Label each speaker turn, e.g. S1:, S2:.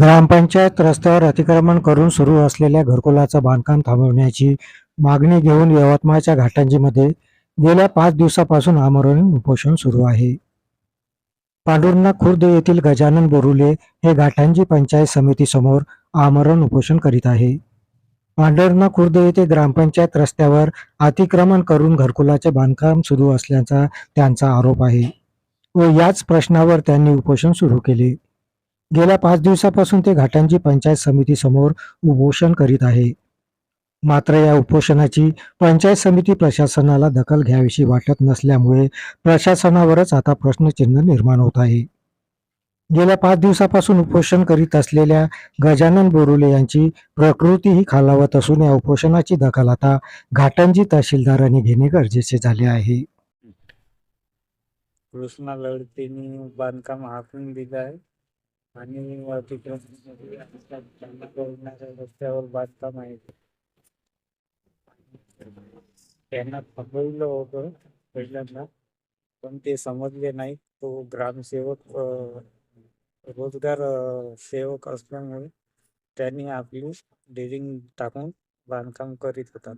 S1: ग्रामपंचायत रस्त्यावर अतिक्रमण करून सुरू असलेल्या घरकुलाचं बांधकाम थांबवण्याची मागणी घेऊन यवतमाळच्या घाटंजीमध्ये गेल्या पाच दिवसापासून आमरण उपोषण सुरू आहे. पांडुरना खुर्द येथील गजानन बोरुले हे घाटांजी पंचायत समितीसमोर आमरण उपोषण करीत आहे. पांडुरना खुर्द येथे ग्रामपंचायत रस्त्यावर अतिक्रमण करून घरकुलाचे बांधकाम सुरू असल्याचा त्यांचा आरोप आहे व याच प्रश्नावर त्यांनी उपोषण सुरू केले. गेल्या पाच दिवसापासून ते घाटांची पंचायत समितीसमोर उपोषण करीत आहे. मात्र या उपोषणाची पंचायत समिती प्रशासनाला दखल घ्यावीशी वाटत नसल्यामुळे प्रशासनावरच आता प्रश्नचिन्ह निर्माण होत आहे. गेल्या पाच दिवसापासून उपोषण करीत असलेल्या गजानन बोरुले यांची प्रकृतीही खालावत असून या उपोषणाची दखल आता घाटंजी तहसीलदारांनी घेणे गरजेचे झाले आहे.
S2: कृष्णा लढतीने बांधकाम हाकून दिलं आहे. आणि रस्त्यावर बांधकाम आहे. त्यांना थांबवलं होतं पहिल्यांदा पण ते समजले नाही. तो ग्रामसेवक रोजगार सेवक असल्यामुळे त्यांनी आपली डेरिंग टाकून बांधकाम करीत होता.